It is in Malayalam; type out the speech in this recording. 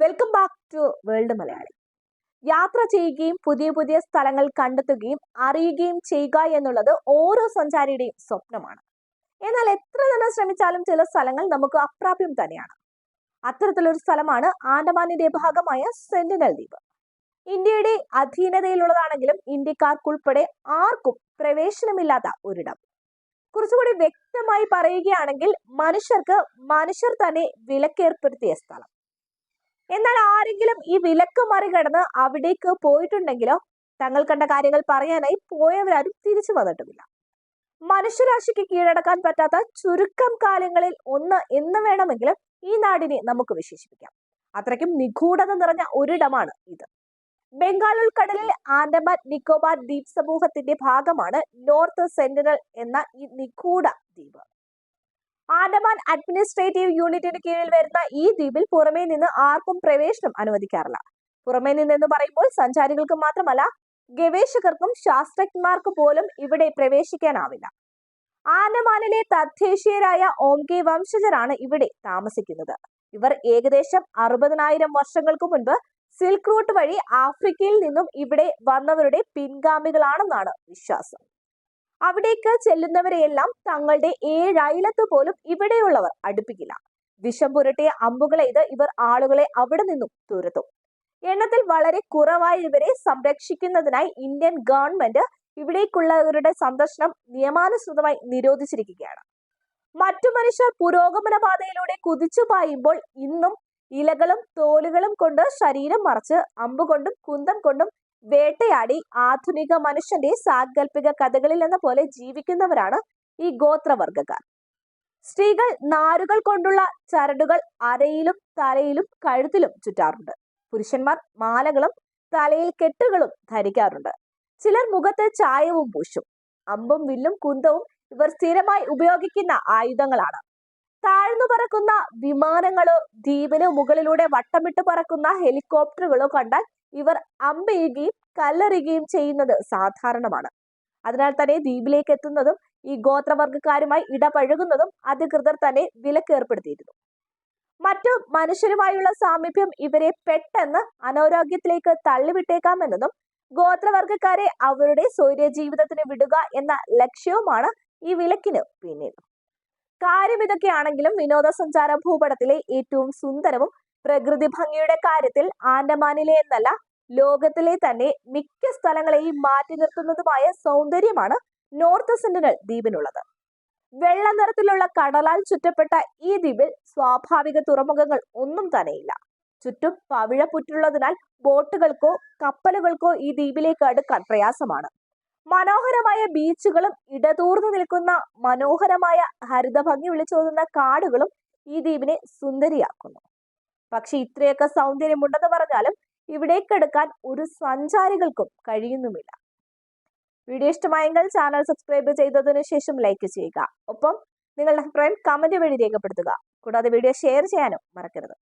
Welcome back to world Malayali യാത്ര ചെയ്യുകയും പുതിയ പുതിയ സ്ഥലങ്ങൾ കണ്ടെത്തുകയും അറിയുകയും ചെയ്യുക എന്നുള്ളത് ഓരോ സഞ്ചാരിയുടെയും സ്വപ്നമാണ്. എന്നാൽ എത്ര തന്നെ ശ്രമിച്ചാലും ചില സ്ഥലങ്ങൾ നമുക്ക് അപ്രാപ്യം തന്നെയാണ്. അത്തരത്തിലൊരു സ്ഥലമാണ് ആൻഡമാനിന്റെ ഭാഗമായ സെന്റിനൽ ദ്വീപ്. ഇന്ത്യയുടെ അധീനതയിലുള്ളതാണെങ്കിലും ഇന്ത്യക്കാർക്കുൾപ്പെടെ ആർക്കും പ്രവേശനമില്ലാത്ത ഒരിടം. കുറച്ചുകൂടി വ്യക്തമായി പറയുകയാണെങ്കിൽ മനുഷ്യർക്ക് മനുഷ്യർ തന്നെ വിലക്കേർപ്പെടുത്തിയ സ്ഥലം. എന്നാൽ ആരെങ്കിലും ഈ വിലക്ക് മറികടന്ന് അവിടേക്ക് പോയിട്ടുണ്ടെങ്കിലോ തങ്ങൾ കണ്ട കാര്യങ്ങൾ പറയാനായി പോയവരാരും തിരിച്ചു വന്നിട്ടുമില്ല. മനുഷ്യരാശിക്ക് കീഴടക്കാൻ പറ്റാത്ത ചുരുക്കം കാലങ്ങളിൽ ഒന്ന് എന്ന് വേണമെങ്കിലും ഈ നാടിനെ നമുക്ക് വിശേഷിപ്പിക്കാം. അത്രയ്ക്കും നിഗൂഢത നിറഞ്ഞ ഒരിടമാണ് ഇത്. ബംഗാൾ ഉൾക്കടലിൽ ആൻഡമാൻ നിക്കോബാർ ദ്വീപ് സമൂഹത്തിന്റെ ഭാഗമാണ് നോർത്ത് സെന്റിനൽ എന്ന ഈ നിഗൂഢ ആൻഡമാൻ അഡ്മിനിസ്ട്രേറ്റീവ് യൂണിറ്റിന് കീഴിൽ വരുന്ന ഈ ദ്വീപിൽ പുറമേ നിന്ന് ആർക്കും പ്രവേശനം അനുവദിക്കാറില്ല. പുറമേ നിന്നെന്ന് പറയുമ്പോൾ സഞ്ചാരികൾക്ക് മാത്രമല്ല ഗവേഷകർക്കും ശാസ്ത്രജ്ഞന്മാർക്ക് പോലും ഇവിടെ പ്രവേശിക്കാനാവില്ല. ആൻഡമാനിലെ തദ്ദേശീയരായ ഓംകെ വംശജരാണ് ഇവിടെ താമസിക്കുന്നത്. ഇവർ ഏകദേശം അറുപതിനായിരം വർഷങ്ങൾക്ക് മുൻപ് സിൽക്ക് റൂട്ട് വഴി ആഫ്രിക്കയിൽ നിന്നും ഇവിടെ വന്നവരുടെ പിൻഗാമികളാണെന്നാണ് വിശ്വാസം. അവിടേക്ക് ചെല്ലുന്നവരെയെല്ലാം തങ്ങളുടെ ഏഴയലത്ത് പോലും ഇവിടെയുള്ളവർ അടുപ്പിക്കില്ല. വിഷം പുരട്ടിയ അമ്പുകളെ ഇത് ഇവർ ആളുകളെ അവിടെ നിന്നും തുരത്തും. എണ്ണത്തിൽ വളരെ കുറവായി ഇവരെ സംരക്ഷിക്കുന്നതിനായി ഇന്ത്യൻ ഗവൺമെന്റ് ഇവിടേക്കുള്ളവരുടെ സന്ദർശനം നിയമാനുസൃതമായി നിരോധിച്ചിരിക്കുകയാണ്. മറ്റു മനുഷ്യർ പുരോഗമന പാതയിലൂടെ കുതിച്ചു പായുമ്പോൾ ഇന്നും ഇലകളും തോലുകളും കൊണ്ട് ശരീരം മറച്ച് അമ്പുകൊണ്ടും കുന്തം കൊണ്ടും വേട്ടയാടി ആധുനിക മനുഷ്യന്റെ സാങ്കല്പിക കഥകളിൽ എന്ന പോലെ ജീവിക്കുന്നവരാണ് ഈ ഗോത്രവർഗക്കാർ സ്ത്രീകൾ നാരുകൾ കൊണ്ടുള്ള ചരടുകൾ അരയിലും തലയിലും കഴുത്തിലും ചുറ്റാറുണ്ട്. പുരുഷന്മാർ മാലകളും തലയിൽ കെട്ടുകളും ധരിക്കാറുണ്ട്. ചിലർ മുഖത്ത് ചായവും പൂശും. അമ്പും വില്ലും കുന്തവും ഇവർ സ്ഥിരമായി ഉപയോഗിക്കുന്ന ആയുധങ്ങളാണ്. താഴ്ന്നു പറക്കുന്ന വിമാനങ്ങളോ ദ്വീപിന് മുകളിലൂടെ വട്ടമിട്ട് പറക്കുന്ന ഹെലികോപ്റ്ററുകളോ കണ്ടാൽ ഇവർ അമ്പെയ്യുകയും കല്ലെറിയുകയും ചെയ്യുന്നത് സാധാരണമാണ്. അതിനാൽ തന്നെ ദ്വീപിലേക്ക് എത്തുന്നതും ഈ ഗോത്രവർഗക്കാരുമായി ഇടപഴകുന്നതും അധികൃതർ തന്നെ വിലക്കേർപ്പെടുത്തിയിരുന്നു മറ്റു മനുഷ്യരുമായുള്ള സാമീപ്യം ഇവരെ പെട്ടെന്ന് അനാരോഗ്യത്തിലേക്ക് തള്ളിവിട്ടേക്കാമെന്നതും ഗോത്രവർഗക്കാരെ അവരുടെ സ്വൈര്യ ജീവിതത്തിന് വിടുക എന്ന ലക്ഷ്യവുമാണ് ഈ വിലക്കിന് പിന്നിൽ. കാര്യം ഇതൊക്കെയാണെങ്കിലും വിനോദസഞ്ചാര ഭൂപടത്തിലെ ഏറ്റവും സുന്ദരവും പ്രകൃതി ഭംഗിയുടെ കാര്യത്തിൽ ആൻഡമാനിലെ എന്നല്ല ലോകത്തിലെ തന്നെ മിക്ക സ്ഥലങ്ങളെയും മാറ്റി നിർത്തുന്നതുമായ സൗന്ദര്യമാണ് നോർത്ത് സെന്റിനൽ ദ്വീപിനുള്ളത്. വെള്ള നിറത്തിലുള്ള കടലാൽ ചുറ്റപ്പെട്ട ഈ ദ്വീപിൽ സ്വാഭാവിക തുറമുഖങ്ങൾ ഒന്നും തന്നെയില്ല. ചുറ്റും പവിഴപ്പുറ്റുള്ളതിനാൽ ബോട്ടുകൾക്കോ കപ്പലുകൾക്കോ ഈ ദ്വീപിലേക്ക് അടുക്കാൻ പ്രയാസമാണ്. മനോഹരമായ ബീച്ചുകളും ഇടതൂർന്നു നിൽക്കുന്ന മനോഹരമായ ഹരിതഭംഗി വിളിച്ചോതുന്ന കാടുകളും ഈ ദ്വീപിനെ സുന്ദരിയാക്കുന്നു. പക്ഷെ ഇത്രയൊക്കെ സൗന്ദര്യമുണ്ടെന്ന് പറഞ്ഞാലും ഇവിടേക്കെടുക്കാൻ ഒരു സഞ്ചാരികൾക്കും കഴിയുന്നുമില്ല. വീഡിയോ ഇഷ്ടമായെങ്കിൽ ചാനൽ സബ്സ്ക്രൈബ് ചെയ്തതിന് ശേഷം ലൈക്ക് ചെയ്യുക. ഒപ്പം നിങ്ങളുടെ അഭിപ്രായം കമന്റ് വഴി രേഖപ്പെടുത്തുക. കൂടാതെ വീഡിയോ ഷെയർ ചെയ്യാനും മറക്കരുത്.